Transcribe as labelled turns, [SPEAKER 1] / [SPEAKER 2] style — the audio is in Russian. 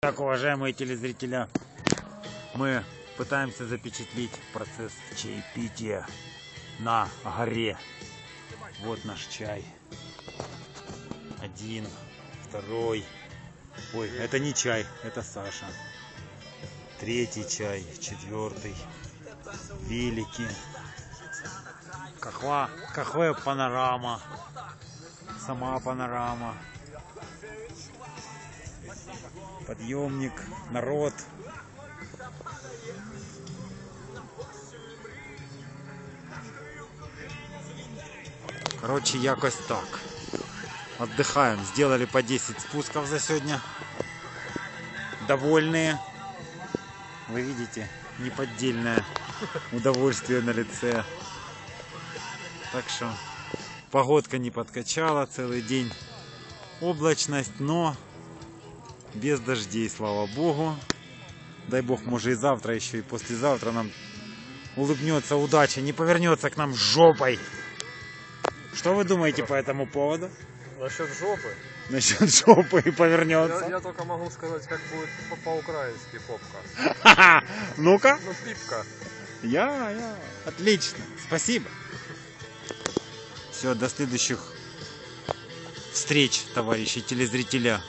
[SPEAKER 1] Так, уважаемые телезрители, мы пытаемся запечатлеть процесс чаепития на горе. Вот наш чай. Один, второй. Ой, это не чай, это Саша. Третий чай, четвертый. Велики. Кахва, кахве панорама. Сама панорама. Подъемник, народ. Короче, якось так. Отдыхаем. Сделали по 10 спусков за сегодня. Довольные. Вы видите, неподдельное удовольствие на лице. Так что погодка не подкачала целый день. Облачность, но без дождей, слава богу. Дай бог, может и завтра еще, и послезавтра нам улыбнется удача, не повернется к нам жопой. Что вы думаете по этому поводу?
[SPEAKER 2] Насчет жопы,
[SPEAKER 1] Насчет жопы и
[SPEAKER 2] я,
[SPEAKER 1] повернется.
[SPEAKER 2] я только могу сказать, как будет по- по-украински попка.
[SPEAKER 1] Ну-ка.
[SPEAKER 2] Ну, пипка.
[SPEAKER 1] Я, я. Отлично. Спасибо. Все, до следующих встреч, товарищи телезрителя.